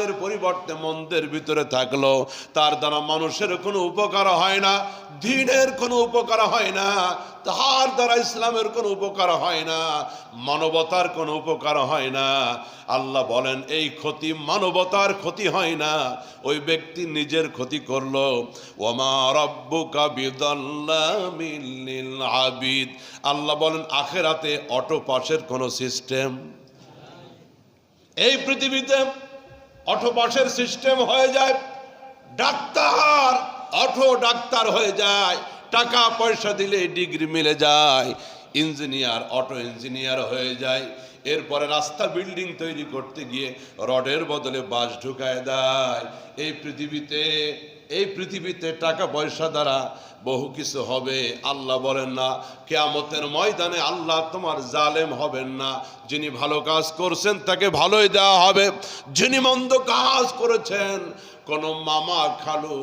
কাজের পরিবর্তে মন্দের ভিতরে থাকল, তার দ্বারা মানুষের কোনো উপকার হয় না, দিনের কোনো উপকার হয় না তার দ্বারা ইসলামের কোনো উপকার হয় না, মানবতার কোনো উপকার হয় না। আল্লাহ বলেন, এই ক্ষতি মানবতার ক্ষতি হয় না, ওই ব্যক্তি নিজের ক্ষতি করল। ওমা রব্বুকা বিদাল্লামিল লিল আবিদ। আল্লাহ বলেন, আখেরাতে অটো পাসের কোনো সিস্টেম, এই পৃথিবীতে অটো পাসের সিস্টেম হয়ে যায়, ডাক্তার, অটো ডাক্তার হয়ে যায়, টাকা পয়সা দিলে ডিগ্রি মিলে যায়, ইঞ্জিনিয়ার, অটো ইঞ্জিনিয়ার হয়ে যায়। এরপরে রাস্তা বিল্ডিং তৈরি করতে গিয়ে রডের বদলে বাস ঢুকায় দেয়। এই পৃথিবীতে এই পৃথিবীতে টাকা পয়সা দ্বারা বহু কিছু হবে। আল্লাহ বলেন না, কেয়ামতের ময়দানে আল্লাহ তোমার জালেম হবেন না। যিনি ভালো কাজ করছেন, তাকে ভালোই দেওয়া হবে। যিনি মন্দ কাজ করেছেন, কোন মামা খালু,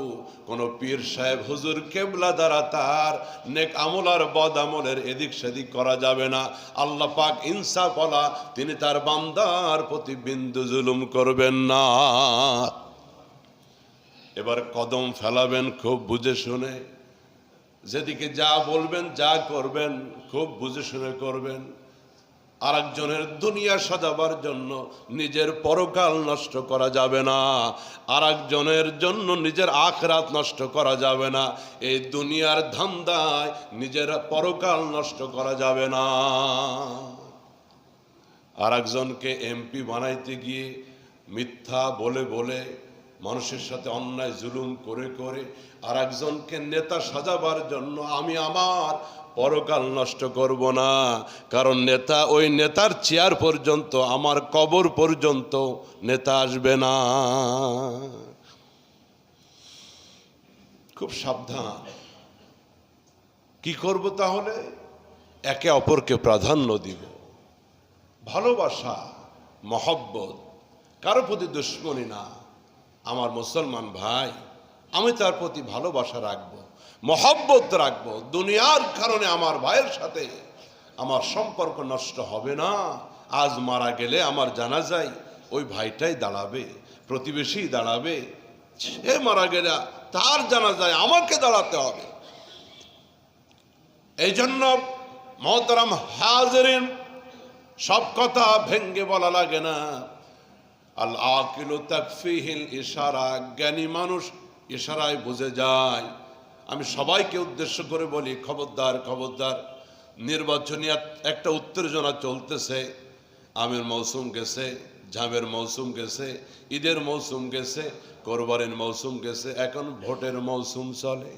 কোন পীর সাহেব, হুজুর কেবলা দ্বারা তার নেক আমল আর বদ আমলের এদিক সেদিক করা যাবে না। আল্লাহ পাক ইনসাফলা তিনি তার বান্দার প্রতি বিন্দু জুলুম করবেন না। এবার কদম ফেলাবেন খুব বুঝে শুনে। যেদিকে যা বলবেন, যা করবেন, খুব বুঝে শুনে করবেন। আরেকজনের দুনিয়া সাজাবার জন্য নিজের পরকাল নষ্ট করা যাবে না। আরেকজনের জন্য নিজের আখরাত নষ্ট করা যাবে না। এই দুনিয়ার ধান্দায় নিজের পরকাল নষ্ট করা যাবে না। আরেকজনকে এমপি বানাইতে গিয়ে মিথ্যা বলে বলে মানুষের সাথে অন্যায়, জুলুম করে করে আর একজনকে নেতা সাজাবার জন্য আমি আমার পরকাল নষ্ট করব না। কারণ নেতা, ওই নেতার চেয়ার পর্যন্ত, আমার কবর পর্যন্ত নেতা আসবে না। খুব সাবধান। কি করব তাহলে? একে অপরকে প্রাধান্য দিব। ভালোবাসা, মহব্বত, কারও প্রতি দুশ্মনী না। আমার মুসলমান ভাই, আমি তার প্রতি ভালোবাসা রাখব, মহব্বত রাখব। দুনিয়ার কারণে আমার ভাইয়ের সাথে আমার সম্পর্ক নষ্ট হবে না। আজ মারা গেলে আমার জানা যায় ওই ভাইটাই দাঁড়াবে, প্রতিবেশী দাঁড়াবে। সে মারা গেলে তার জানা যায় আমাকে দাঁড়াতে হবে। এই জন্য মহতরাম হাজরিন, সব কথা ভেঙ্গে বলা লাগে না। আল আকিল তাকফিহিল ইশারা, জ্ঞানী মানুষ ইশারায় বুঝে যায়। আমি সবাইকে উদ্দেশ্য করে বলি, খবরদার খবরদার, নির্বাচনী এক- একটা উত্তেজনা চলতেছে। আমের মৌসুম গেছে ঝামের মৌসুম গেছে, ঈদের মৌসুম গেছে, কোরবানির মৌসুম গেছে, এখন ভোটের মৌসুম চলে।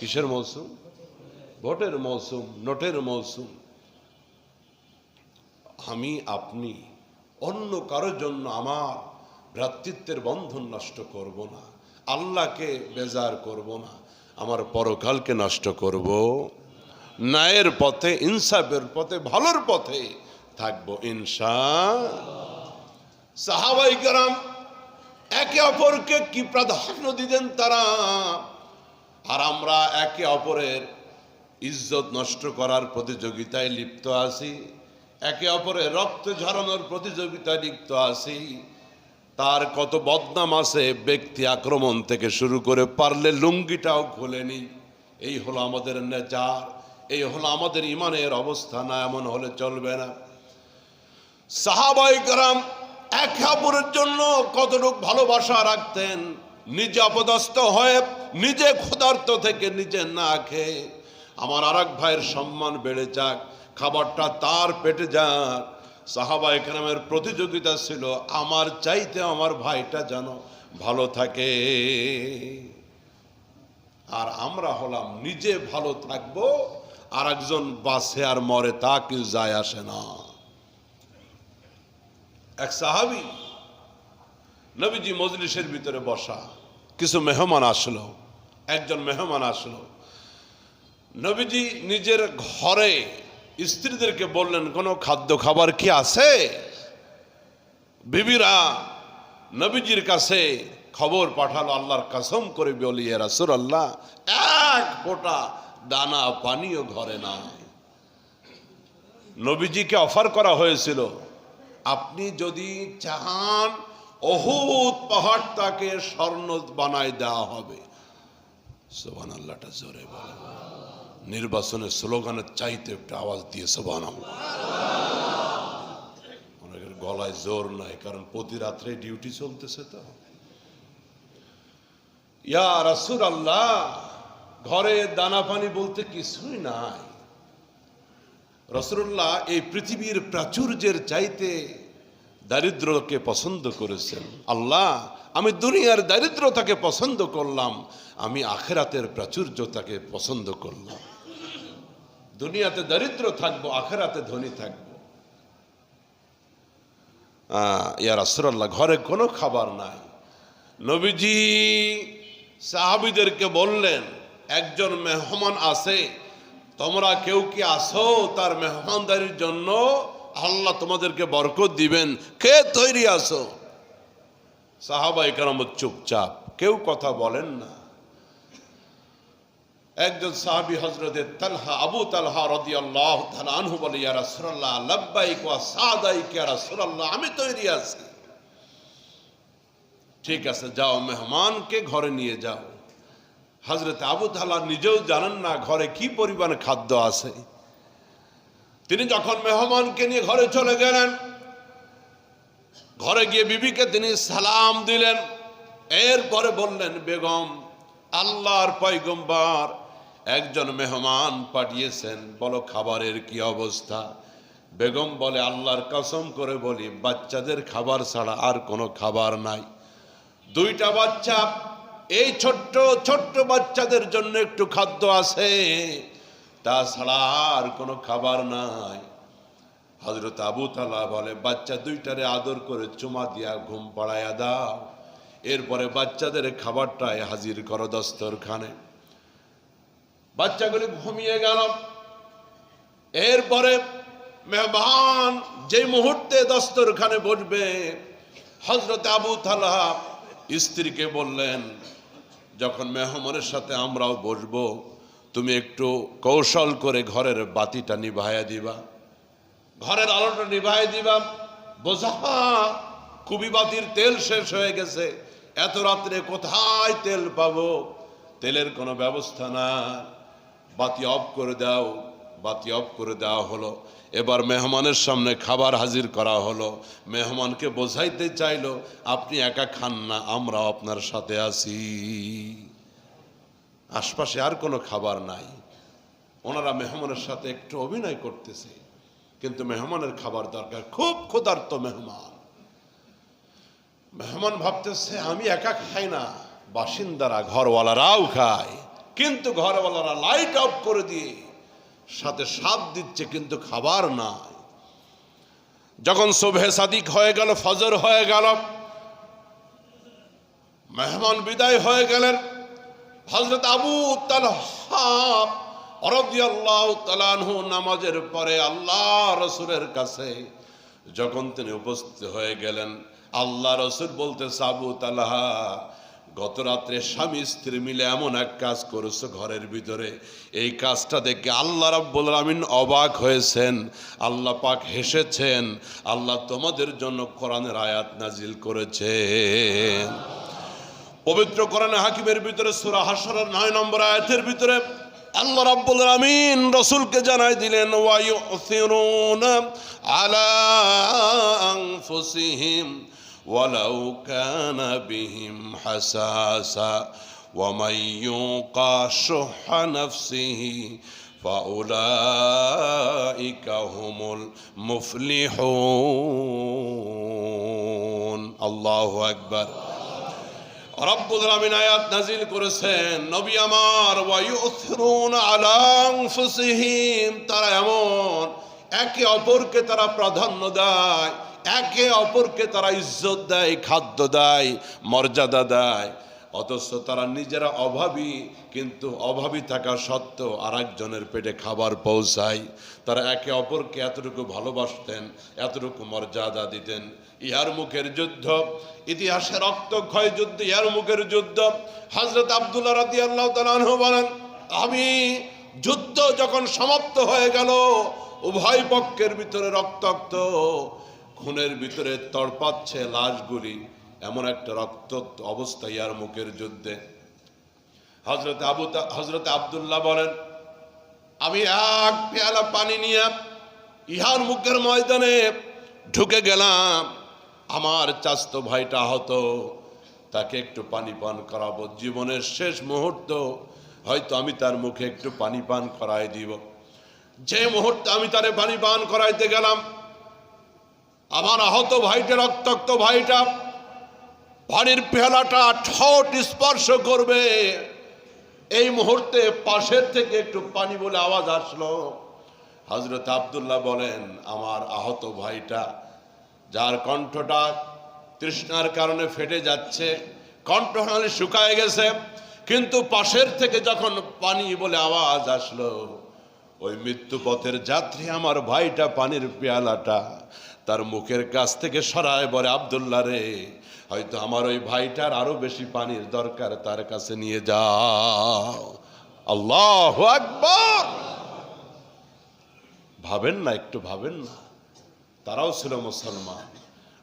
কিসের মৌসুম? ভোটের মৌসুম, নোটের মৌসুম। আমি, আপনি অন্য কারোর জন্য আমার ভ্রাতৃত্বের বন্ধন নষ্ট করব না, আল্লাহকে বেজার করব না, আমার পরকালকে নষ্ট করব। ন্যায়ের পথে, ইনসাফের পথে, ভালোর পথে থাকব ইনসা সাহাবাই কারাম একে অপরকে কি প্রাধান্য দিতেন তারা? আর আমরা একে অপরের ইজ্জত নষ্ট করার প্রতিযোগিতায় লিপ্ত আছি। একে অপরে রক্ত ঝরানোর প্রতিযোগিতায় লিপ্ত আছি। তার কত বদনাম আছে ব্যক্তি আক্রমণ থেকে শুরু করে পারলে লুঙ্গিটাও খোলেনি এই হলো আমাদের নেচার, এই হলো আমাদের ইমানের অবস্থা, না এমন হলে চলবে না। সাহাবাই কারাম এক অপরের জন্য কতটুকু ভালোবাসা রাখতেন, নিজে অপদস্থ হয়ে নিজে ক্ষুধার্ত থেকে নিজে না খেয়ে। আমার আর ভাইয়ের সম্মান বেড়ে যাক খাবারটা তার পেটে যাক সাহাবা একরামের প্রতিযোগিতা ছিল, আমার চাইতে আমার ভাইটা যেন ভালো থাকে। আর আমরা হলাম নিজে ভালো থাকব আর একজন বাসে আর মরে তা কেউ যায় আসে না। এক সাহাবি নবীজি মজলিসের ভিতরে বসা, কিছু মেহমান আসলো, একজন মেহমান আসলো। নবীজি নিজের ঘরে স্ত্রীদেরকে বললেন, কোনো খাদ্য খাবার কি আছে? বিবিরা নবীজির কাছে খবর পাঠালো, আল্লাহর কসম করে বলি রাসুর আল্লাহ এক ফোঁটা দানা পানিও ঘরে নাই। নবীজিকে অফার করা হয়েছিল, আপনি যদি চান, অহুত পাহাড়টাকে স্বর্ণ বানায় দেওয়া হবে। সোবান আল্লাহটা জোরে বলে। নির্বাচনের স্লোগানের চাইতে একটা আওয়াজ দিয়ে সোবান অনেকের গলায় জোর নাই, কারণ প্রতি রাত্রে ডিউটি চলতেছে তো। ইয়া রাসুল আল্লাহ ঘরে দানা পানি বলতে কিছুই নাই। রসুল্লাহ এই পৃথিবীর প্রাচুর্যের চাইতে দারিদ্রকে পছন্দ করেছেন। আল্লাহ, আমি দুনিয়ার দারিদ্রতাকে পছন্দ করলাম, আমি আখেরাতের প্রাচুর্যতাকে পছন্দ করলাম। দুনিয়াতে দারিদ্র থাকব, আখেরাতে ধনী থাকব। ইয়া রাসুল্লাহ ঘরে কোনো খাবার নাই। নবীজি সাহাবিদেরকে বললেন, একজন মেহমান আছে, তোমরা কেউ কি আসো? তার মেহমানদারির জন্য আল্লাহ তোমাদেরকে বরকত দিবেন। কে তৈরি আসো? সাহাবাই কেরাম চুপচাপ, কেউ কথা বলেন না। একজন সাহাবি হজরতে তালহা, আবু তালহা রদি আল্লাহ আনহু বলে, ইয়া রাসূলুল্লাহ, লাব্বাইক ওয়া সাদাইক, ইয়া রাসূলুল্লাহ, আমি তৈরি আছি। ঠিক আছে, যাও মেহমানকে ঘরে নিয়ে যাও। হজরত আবু তালা নিজেও জানেন না ঘরে কি পরিমাণ খাদ্য আছে। তিনি যখন মেহমানকে নিয়ে ঘরে চলে গেলেন, ঘরে গিয়ে বিবিকে তিনি সালাম দিলেন। এরপরে বললেন, বেগম, আল্লাহর পয়গম্বার একজন মেহমান পাঠিয়েছেন, বলো খাবারের কি অবস্থা? বেগম বলে, আল্লাহর কসম করে বলি, বাচ্চাদের খাবার ছাড়া আর কোনো খাবার নাই। দুইটা বাচ্চা, এই ছোট্ট ছোট্ট বাচ্চাদের জন্য একটু খাদ্য আছে, তাছাড়া আর কোনো খাবার নাই। হজরত আবু তালা বলে, বাচ্চা দুইটারে আদর করে চুমা দিয়া ঘুম পাড়াইয়া দাও। এরপরে বাচ্চাদের খাবারটায় হাজির করো দস্তরখানে। বাচ্চাগুলি ঘুমিয়ে গেল। এরপরে মেহমান যে মুহূর্তে দস্তরখানে বসবে হজরত আবু তালা স্ত্রীকে বললেন, যখন মেহমানের সাথে আমরাও বসবো, তুমি একটু কৌশল করে ঘরের বাতিটা নিভাইয়া দিবা। ঘরের আলোটা নিভাইয়া দিবা। বোঝা কুবি বাতির তেল শেষ হয়ে গেছে। এত রাত্রে কোথায় তেল পাবো? তেলের কোনো ব্যবস্থা না বাতি অফ করে দাও, বাতি অফ করে দেওয়া হলো। এবার মেহমানের সামনে খাবার হাজির করা হলো। মেহমানকে বোঝাইতে চাইলো, আপনি একা খান না আমরাও আপনার সাথে আছি। আশপাশে আর কোনো খাবার নাই। ওনারা মেহমানের সাথে একটু অভিনয় করতেছে, কিন্তু মেহমানের খাবার দরকার। খুব ক্ষুধার্ত মেহমান। মেহমান ভাবতেছে, আমি একা খাই না, বাসিন্দারা, ঘরওয়ালারাও খায়। কিন্তু ঘরওয়ালারা লাইট অফ করে দিয়ে সাথে সাপ দিচ্ছে, কিন্তু খাবার নাই। যখন শোভে সাদিক হয়ে গেল, ফজর হয়ে গেল, মেহমান বিদায় হয়ে গেলেন হজরত আবু তালাহ নামাজের পরে আল্লাহ রসুলের কাছে যখন তিনি উপস্থিত হয়ে গেলেন, আল্লাহ রসুল বলতে আবু তালাহা গত রাত্রে স্বামী, স্ত্রী মিলে এমন এক কাজ করেছ ঘরের ভিতরে। এই কাজটা দেখে আল্লাহ রাব্বুল আমিন অবাক হয়েছেন। আল্লাহ পাক হেসেছেন। আল্লাহ তোমাদের জন্য কোরআনের আয়াত নাজিল করেছেন। পবিত্র কোরআনে হাকিমের ভিতরে সূরা হাসরের নয় নম্বর আয়াতের ভিতরে আল্লাহ রাব্বুল আমিন রসুলকে জানাই দিলেন ওয়ায়ুসিরুনা আলা আনফুসিহিম ওয়ালাউ কানা বিহিম হাসাসা ومن يوق شح نفسه فأولئك هم المفلحون الله أكبر রব্বুল আলামিন আয়াত নাজিল করেছেন নবী আমার ওয়ায়ুথিরুন আলা আনফুসিহিম তারা এমন একে অপরকে তারা প্রাধান্য দেয় একে অপরকে তারা ইজ্জত দেয়, খাদ্য দেয়, মর্যাদা দেয়। অথচ তারা নিজেরা অভাবী, কিন্তু অভাবী থাকা সত্ত্বেও আর একজনের পেটে খাবার পৌঁছায়। তারা একে অপরকে এতটুকু ভালোবাসতেন, এতটুকু মর্যাদা দিতেন। ইহার মুখের যুদ্ধ, ইতিহাসে রক্তক্ষয় যুদ্ধ, ইহার মুখের যুদ্ধ। হজরত আবদুল্লাহ রাদি আল্লাহ তালু বলেন, আমি যুদ্ধ যখন সমাপ্ত হয়ে গেল, উভয় পক্ষের ভিতরে রক্তাক্ত। খুনের ভিতরে তড়পাচ্ছে লাশগুলি, এমন একটা রক্ত অবস্থা ইয়ার মুখের যুদ্ধে। হজরত আবু হজরত আবদুল্লাহ বলেন, আমি এক পেয়ালা পানি নিয়ে ইহার মুখের ময়দানে ঢুকে গেলাম। আমার চাস্ত ভাইটা আহত। তাকে একটু পানি পান করাবো। জীবনের শেষ মুহূর্ত হয়তো আমি তার মুখে একটু পানি পান করাই দিব। যে মুহূর্তে আমি তারে পানি পান করাইতে গেলাম আমার আহত ভাইটা, রক্তাক্ত ভাইটা পানির পেয়ালাটা ঠোঁট স্পর্শ করবে। এই মুহূর্তে পাশের থেকে একটু পানি বলে আওয়াজ আসলো। হজরত আবদুল্লাহ বলেন, আমার আহত ভাইটা যার কণ্ঠটা তৃষ্ণার কারণে ফেটে যাচ্ছে, কণ্ঠ কণ্ঠনালী শুকায় গেছে, কিন্তু পাশের থেকে যখন পানি বলে আওয়াজ আসলো, ওই মৃত্যু পথের যাত্রী আমার ভাইটা পানির পেয়ালাটা তার মুখের কাছ থেকে সরায় বলে, আবদুল্লাহ রে, হয়তো আমার ওই ভাইটার আরও বেশি পানির দরকার, তার কাছে নিয়ে যাও। আল্লাহ আকবর। ভাবেন না, একটু ভাবেন না। তারাও ছিল মুসলমান,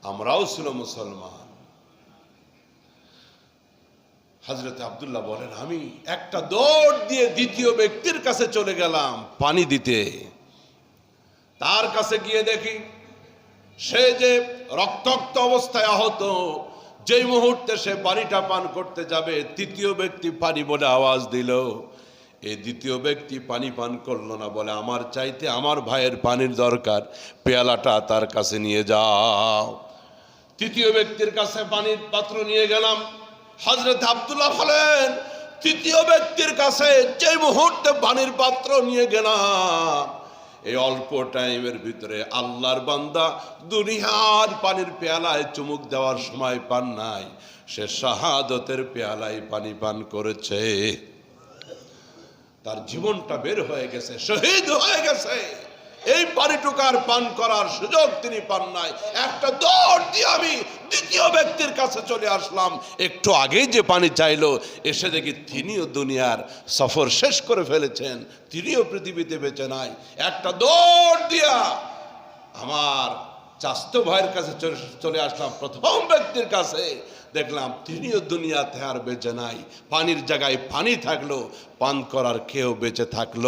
আমরাও ছিল মুসলমান। হজরত আবদুল্লাহ বলেন, আমি একটা দৌড় দিয়ে দ্বিতীয় ব্যক্তির কাছে চলে গেলাম পানি দিতে। তার কাছে গিয়ে দেখি সে যে রক্তাক্ত অবস্থায় আহত, যেই মুহূর্তে সে পানিটা পান করতে যাবে, তৃতীয় ব্যক্তি পানি বলে আওয়াজ দিল। এই দ্বিতীয় ব্যক্তি পানি পান করল না বলে আমার চাইতে আমার ভাইয়ের পানির দরকার, পেয়ালাটা তার কাছে নিয়ে যাও। তৃতীয় ব্যক্তির কাছে পানির পাত্র নিয়ে গেলাম। হজরত আবদুল্লাহ বলেন, তৃতীয় ব্যক্তির কাছে যে মুহূর্তে পানির পাত্র নিয়ে গেলাম এই অল্প টাইমের ভিতরে আল্লাহর বান্দা দুনিয়ার পানির পেয়ালায় চুমুক দেওয়ার সময় পান নাই। সে শাহাদতের পেয়ালায় পানি পান করেছে। তার জীবনটা বের হয়ে গেছে, শহীদ হয়ে গেছে। এই পানিটুকার পান করার সুযোগ তিনি পান নাই। একটা দৌড় দিয়ে আমি দ্বিতীয় ব্যক্তির কাছে চলে আসলাম। একটু আগেই যে পানি চাইলো, এসে দেখি তিনিও দুনিয়ার সফর শেষ করে ফেলেছেন, তিনিও পৃথিবীতে বেঁচে নাই। একটা দৌড় দিয়া আমার চাস্ত ভাইয়ের কাছে চলে- আসলাম প্রথম ব্যক্তির কাছে। দেখলাম তিনিও দুনিয়াতে আর বেঁচে নাই। পানির জায়গায় পানি থাকল, পান করার কেউ বেঁচে থাকল।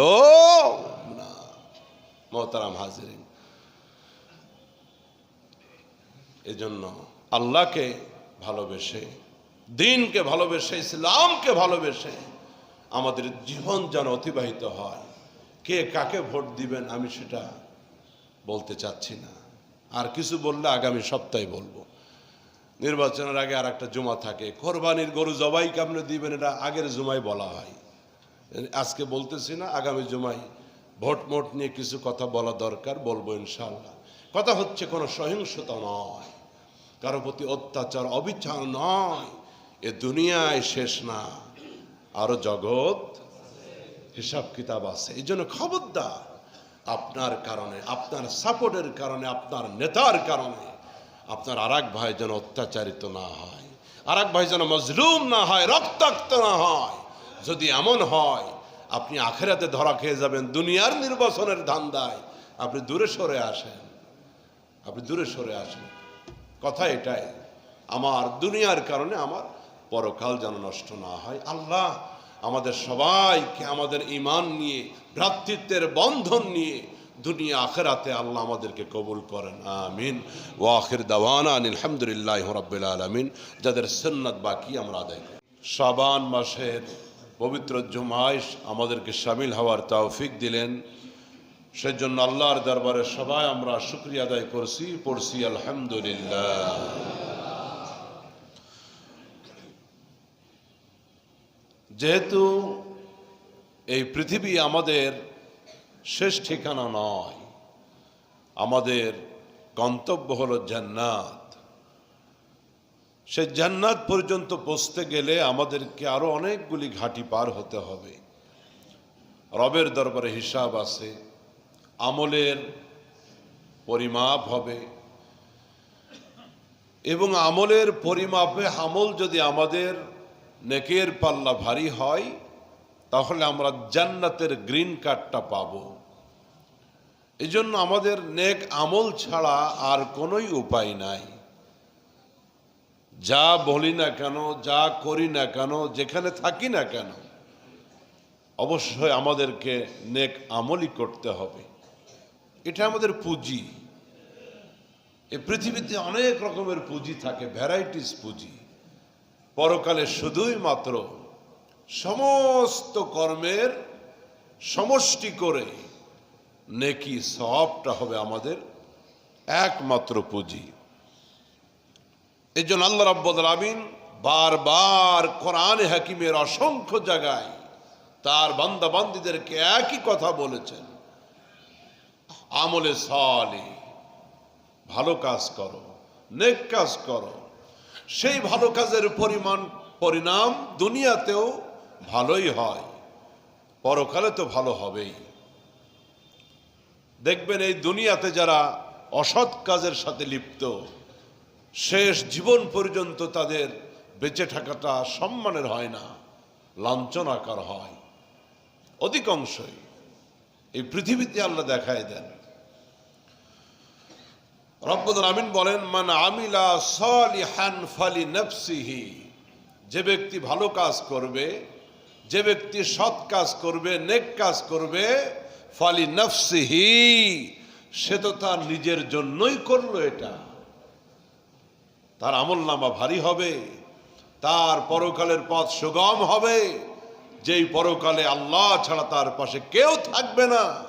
মোহতারাম হাজিরিন। এজন্য আল্লাহকে ভালোবেসে, দিনকে ভালোবেসে, ইসলামকে ভালোবেসে আমাদের জীবন যেন অতিবাহিত হয়। কে কাকে ভোট দিবেন আমি সেটা বলতে চাচ্ছি না। আর কিছু বললে আগামী সপ্তাহে বলব। নির্বাচনের আগে আর একটা জমা থাকে। কোরবানির গরু জবাই কেমনে দিবেন এটা আগের জুমায় বলা হয়। আজকে বলতেছি না, আগামী জুমায় ভোট মোট নিয়ে কিছু কথা বলা দরকার, বলব ইনশাল্লাহ কথা হচ্ছে কোনো সহিংসতা নয়, কারও প্রতি অত্যাচার, অবিচার নয়। এ দুনিয়ায় শেষ না, আরও জগৎ, হিসাব কিতাব আছে। এই জন্য খবরদার, আপনার কারণে, আপনার সাপোর্টের কারণে, আপনার নেতার কারণে, আপনার আর ভাই যেন অত্যাচারিত না হয় আর ভাই যেন মজলুম না হয়, রক্তাক্ত না হয়। যদি এমন হয় আপনি আখেরাতে ধরা খেয়ে যাবেন, দুনিয়ার নির্বাচনের ধান্দায়। আপনি দূরে সরে আসেন। আপনি দূরে সরে আসেন। কথা এটাই, আমার দুনিয়ার কারণে আমার পরকাল যেন নষ্ট না হয়। আল্লাহ আমাদের সবাইকে, আমাদের ইমান নিয়ে, ভ্রাতৃত্বের বন্ধন নিয়ে দুনিয়া আখেরাতে আল্লাহ আমাদেরকে কবুল করেন। আমিন। ও আখির দাওয়ানা আলহামদুলিল্লাহ রব্বিল আলমিন। যাদের সন্ন্যত বাকি আমরা আদায় করি। শাবান মাসের পবিত্র জুমাইশ আমাদেরকে সামিল হওয়ার তৌফিক দিলেন। সেজন্য আল্লাহর দরবারে সবাই আমরা শুক্রিয়া আদায় করছি, পড়ছি আলহামদুলিল্লাহ। যেহেতু এই পৃথিবী আমাদের শেষ ঠিকানা নয়, আমাদের গন্তব্য হলো জান্নাত। সে জান্নাত পর্যন্ত পৌঁছতে গেলে আমাদেরকে আরও অনেকগুলি ঘাটি পার হতে হবে। রবের দরবারে হিসাব আছে, আমলের পরিমাপ হবে এবং আমলের পরিমাপে আমল যদি আমাদের নেকের পাল্লা ভারী হয়, তাহলে আমরা জান্নাতের গ্রিন কার্ডটা পাব। এজন্য আমাদের নেক আমল ছাড়া আর কোনোই উপায় নাই। যা বলি না কেন, যা করি না কেন, যেখানে থাকি না কেন, অবশ্যই আমাদেরকে নেক আমলই করতে হবে। এটা আমাদের পুঁজি। এই পৃথিবীতে অনেক রকমের পুঁজি থাকে, ভ্যারাইটিস পুঁজি। পরকালে শুধুই মাত্র সমস্ত কর্মের সমষ্টি করে নেকি সবটা হবে আমাদের একমাত্র পুঁজি। এই জন্য আল্লাহ রাব্বুল আমিন বারবার কোরআন হাকিমের অসংখ্য জায়গায় তার বান্দা বান্দিদেরকে একই কথা বলেছেন। আমলে সালে, ভালো কাজ করো, নেক কাজ করো, সেই ভালো কাজের পরিমাণ, পরিণাম দুনিয়াতেও ভালোই হয়, পরকালে তো ভালো হবেই। দেখবেন এই দুনিয়াতে যারা অসৎ কাজের সাথে লিপ্ত শেষ জীবন পর্যন্ত তাদের বেঁচে থাকাটা সম্মানের হয় না, লাঞ্ছনাকার হয়। অধিকাংশই এই পৃথিবীতে আল্লাহ দেখায় দেন। রব্বুল আমিন বলেন, মান আমিলা সালিহান ফালি নফসিহি। যে ব্যক্তি ভালো কাজ করবে, যে ব্যক্তি সৎ কাজ করবে, নেক কাজ করবে, ফালি নফসিহি, সে তো তার নিজের জন্যই করল এটা। তার আমল নামা ভারী হবে, তার পরকালের পথ সুগম হবে। যেই পরকালে আল্লাহ ছাড়া তার পাশে কেউ থাকবে না।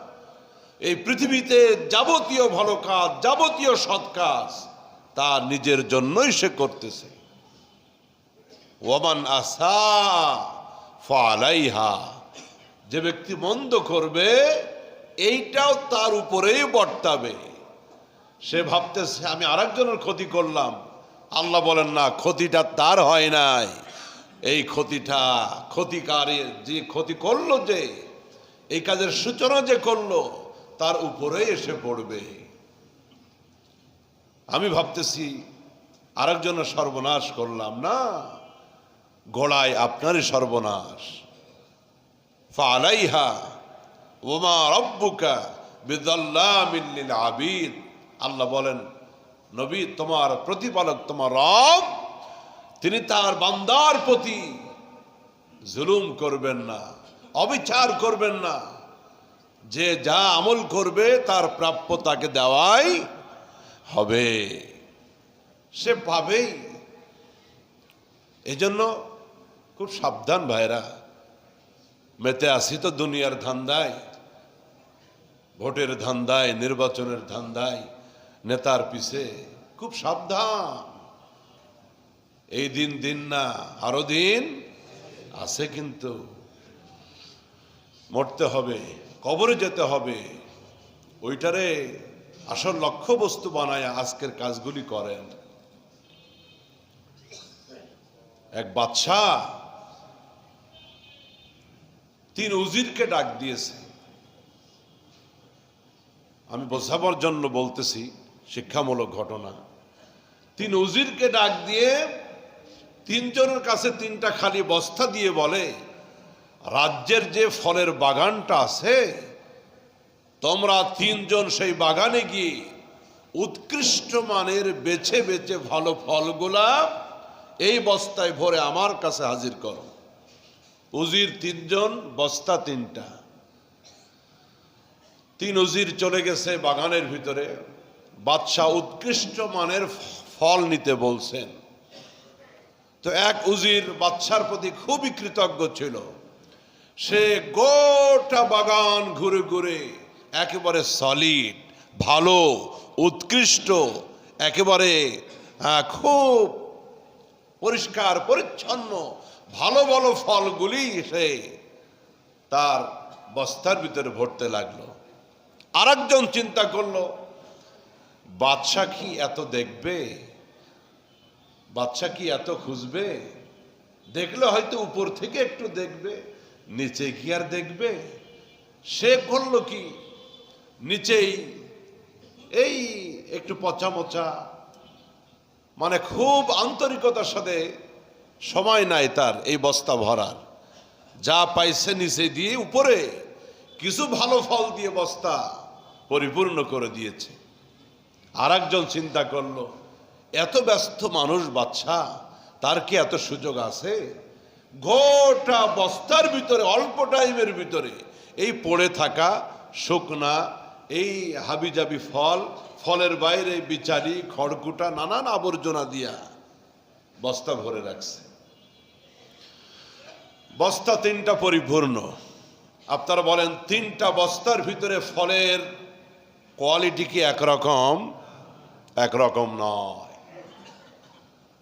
এই পৃথিবীতে যাবতীয় ভালো কাজ, যাবতীয় সৎ কাজ তার নিজের জন্যই সে করতেছে। ওমান আসা ফালাইহা। যে ব্যক্তি মন্দ করবে, এইটাও তার উপরেই বর্তাবে। সে ভাবতেছে, আমি আরেকজনের ক্ষতি করলাম। আল্লাহ বলেন, না, ক্ষতিটা তার হয় নাই। এই ক্ষতিটা ক্ষতিকারের যে ক্ষতি করল যে, এই কাজের সূচনা যে করল, তার উপরেই এসে পড়বে। আমি ভাবতেছি, আরেকজনের সর্বনাশ করলাম। না, গোড়ায় আপনারই সর্বনাশ। ফালাইহা ওমা রব্বুকা বিদল্লা মিল্লিল আবিদ। আল্লাহ বলেন নবী, তোমার প্রতিপালক, তোমার রব, তিনি তার বান্দার প্রতি জুলুম করবেন না, অবিচার করবেন না। যে যা আমল করবে, তার প্রাপ্য তাকে দেওয়াই হবে। সে পাবেই। এজন্য খুব সাবধান ভাইরা, মেতে আসি তো দুনিয়ার ধান্দায়, ভোটের ধান্দায়, নির্বাচনের ধান্দায়। নেতার পিছে খুব সাবধান। এই দিন দিন না, আরও দিন আছে কিন্তু মরতে হবে, কবরে যেতে হবে। ওইটারে আসল লক্ষ্য বস্তু বানায় আজকের কাজগুলি করেন। এক বাদশাহ তিন উজিরকে ডাক দিয়েছে। আমি বোঝাবার জন্য বলতেছি শিক্ষামূলক ঘটনা। তিন উজিরকে ডাক দিয়ে তিনজনের কাছে তিনটা খালি বস্তা দিয়ে বলে, রাজ্যের যে ফলের বাগানটা আছে, তোমরা তিনজন সেই বাগানে গিয়ে উৎকৃষ্ট মানের বেছে বেছে ভালো ফলগুলা এই বস্তায় ভরে আমার কাছে হাজির করো। উজির তিনজন, বস্তা তিনটা। তিন উজির চলে গেছে বাগানের ভিতরে। বাদশাহ উৎকৃষ্ট মানের ফল নিতে বলছেন। তো এক উজির বাদশার প্রতি খুবই কৃতজ্ঞ ছিল। সে গোটা বাগান ঘুরে ঘুরে একেবারে সলিড ভালো, উৎকৃষ্ট, একেবারে খুব পরিষ্কার, পরিচ্ছন্ন, ভালো ভালো ফলগুলি সে তার বস্তার ভিতরে ভরতে লাগল। আরেকজন চিন্তা করল বাদশা কি এত দেখবে? বাদশা কি এত খুঁজবে? দেখলে হয়তো উপর থেকে একটু দেখবে, নিচে কি আর দেখবে। সে করল কি? নিচেই এই একটু পচা মোচা মানে খুব আন্তরিকতার সাথে সময় নাই তার এই বস্তা ভরার। যা পাইছে নিচে দিয়ে উপরে, কিছু ভালো ফল দিয়ে বস্তা পরিপূর্ণ করে দিয়েছে। আর চিন্তা করল, এত ব্যস্ত মানুষ বাচ্চা, তার কি এত সুযোগ আছে? গোটা বস্তার ভিতরে, অল্প টাইমের ভিতরে, এই পড়ে থাকা শুকনা, এই হাবিজাবি ফল, ফলের বাইরে বিচারি, খড়কুটা, নানান আবর্জনা দিয়া বস্তা ভরে রাখছে। বস্তা তিনটা পরিপূর্ণ। আপনারা বলেন, তিনটা বস্তার ভিতরে ফলের কোয়ালিটি কি একরকম? একরকম নয়।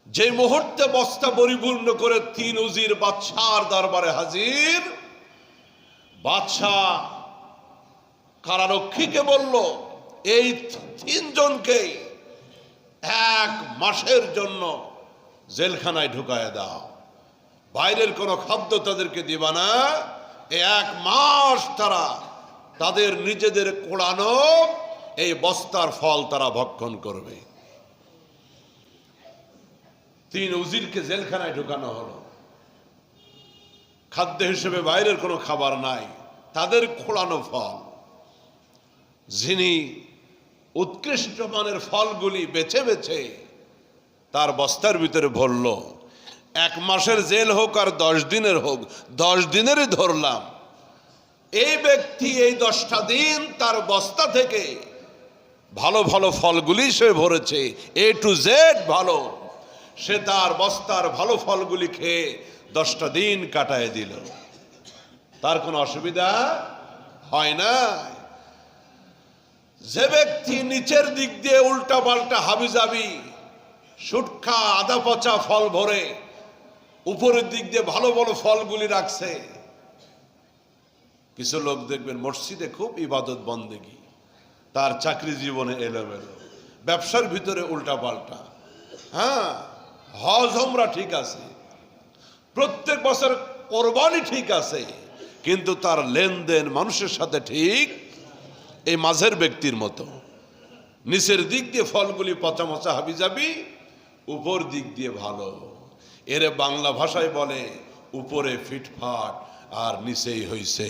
যে মুহূর্তে বস্তা পরিপূর্ণ করে তিন উজির বাদশার দরবারে হাজির, বাদশাহ কারারক্ষীকে বলল, এই তিনজনকে এক মাসের জন্য জেলখানায় ঢুকায় দাও। বাইরের কোনো খাদ্য তাদেরকে দিবা না। এক মাস তারা তাদের নিজেদের কোড়ানো এই বস্তার ফল তারা ভক্ষণ করবে। তিন উজিরকে জেলখানায় ঢুকানো হলো। খাদ্য হিসেবে বাইরের কোনো খাবার নাই, তাদের খোলানো ফল। যিনি উৎকৃষ্ট মানের ফলগুলি বেছে বেছে তার বস্তার ভিতরে ভরল। এক মাসের জেল হোক আর দশ দিনের হোক, দশ দিনেরই ধরলাম। এই ব্যক্তি এই দশটা দিন তার বস্তা থেকে ভালো ভালো ফলগুলি সে ভরেছে এ টু জেড ভালো। সে তার বস্তার ভালো ফলগুলি খেয়ে দশটা দিন কাটায় দিল। তার কোনো অসুবিধা হয় না। যে ব্যক্তি নিচের দিক দিয়ে উল্টা পাল্টা হাবিজাবি সুটখা আদা পচা ফল ভরে উপরের দিক দিয়ে ভালো ভালো ফলগুলি রাখছে, কিছু লোক দেখবেন মসজিদে খুব ইবাদত বন্দেগি। তার চাকরি জীবনে এলোমেলো। ব্যবসার ভিতরে উল্টা পাল্টা হ্যাঁ হজ হমরা ঠিক আছে। প্রত্যেক বছর কোরবানি ঠিক আছে, কিন্তু তার লেনদেন মানুষের সাথে ঠিক এই মাঝের ব্যক্তির মতো। নিচের দিক দিয়ে ফলগুলি পচা মচা হাবি যাবি উপর দিক দিয়ে ভালো। এরে বাংলা ভাষায় বলে, উপরে ফিটফাট আর নিচেই হইছে।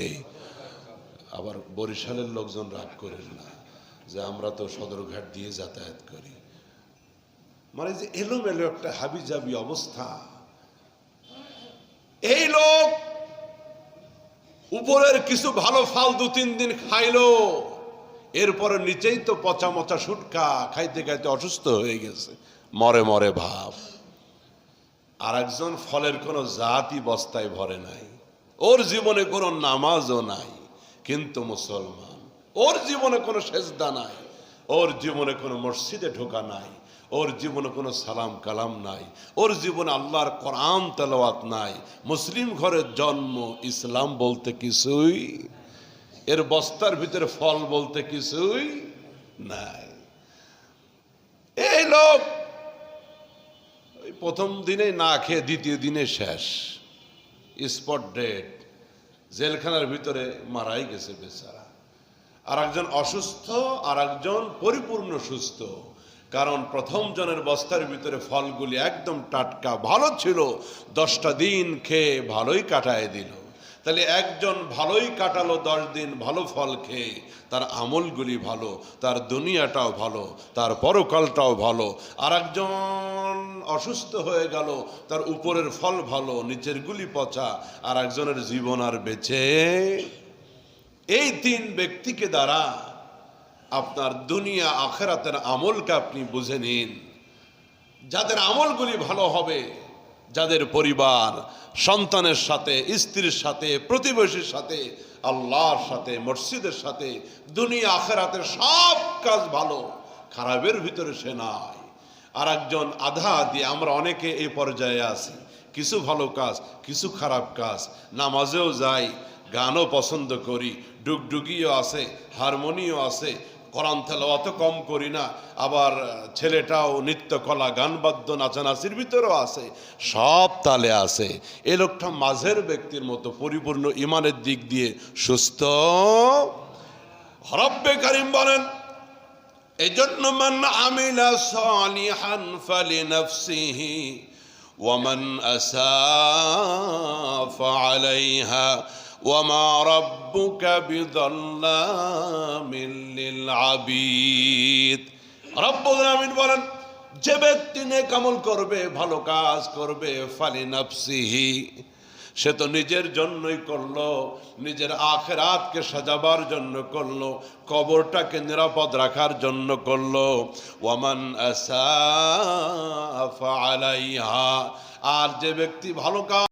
আবার বরিশালের লোকজন রাগ করেন না। যে আমরা তো সদরঘাট দিয়ে যাতায়াত করি। মানে যে এলোমেলো একটা হাবিজাবি অবস্থা। এই লোক উপরের কিছু ভালো ফাল দু তিন দিন খাইলো। এরপরে নিচেই তো পচা মচা সুটকা খাইতে খাইতে অসুস্থ হয়ে গেছে। মরে মরে ভাব। আর একজন ফলের কোনো জাতি বস্তায় ভরে নাই। ওর জীবনে কোনো নামাজও নাই। কিন্তু মুসলমান। ওর জীবনে কোনো সেজদা নাই, ওর জীবনে কোনো মসজিদে ঢোকা নাই, ওর জীবনে কোনো সালাম কালাম নাই, ওর জীবনে আল্লাহর কোরআন তেলাওয়াত নাই। মুসলিম ঘরের জন্ম, ইসলাম বলতে কিছুই, এর বস্তার ভিতরে ফল বলতে কিছুই নাই। এই লোক প্রথম দিনে না খেয়ে দ্বিতীয় দিনে শেষ, স্পট ডেট, জেলখানার ভিতরে মারাই গেছে বেচারা। আর একজন অসুস্থ আর একজন পরিপূর্ণ সুস্থ। কারণ প্রথম জনের বস্তার ভিতরে ফলগুলি একদম টাটকা, ভালো ছিল। দশটা দিন খেয়ে ভালোই কাটায় দিল। তাহলে একজন ভালোই কাটালো, দশ দিন ভালো ফল খেয়ে, তার আমলগুলি ভালো, তার দুনিয়াটাও ভালো, তার পরকালটাও ভালো। আর একজন অসুস্থ হয়ে গেল, তার উপরের ফল ভালো, নিচের গুলি পচা আর একজনের জীবন আর বেঁচে এই তিন ব্যক্তিকে দ্বারা আপনার দুনিয়া আখেরাতের আমলকে আপনি বুঝে নিন। যাদের আমলগুলি ভালো হবে, যাদের পরিবার, সন্তানের সাথে, স্ত্রীর সাথে, প্রতিবেশীর সাথে, আল্লাহর সাথে, মসজিদের সাথে, দুনিয়া আখেরাতের সব কাজ ভালো, খারাপের ভিতরে সে নাই। আর একজন আধা দিয়ে আমরা অনেকে এই পর্যায়ে আছি। কিছু ভালো কাজ, কিছু খারাপ কাজ, নামাজেও যাই গানও পছন্দ করি, ডুগডুগিও আছে, হারমোনিও আছে, কোরআন তেলাওয়াত কম করি না, আবার ছেলেটাও নৃত্যকলা গান বাদ্য নাচানাচির ভিতরেও আছে, সব তালে আছে। এ লোকটা মাঝের ব্যক্তির মতো, পরিপূর্ণ ইমানের দিক দিয়ে সুস্থ। হরব্বে কারিম বলেন এই জন্য মান আমিলা সালিহান ফালি নফসিহি ওয়ামান ফালাইহা وما ربك بظلام للعبيد রব্বুল আমিন বলেন যে ব্যক্তি নেক আমল করবে ভালো কাজ করবে ফালি নাফসিহি সে তো নিজের জন্যই করলো নিজের আখেরাতকে সাজাবার জন্য করলো কবরটাকে নিরাপদ রাখার জন্য করলো ওয়ামান আসাফা আলাইহা আর যে ব্যক্তি ভালো কাজ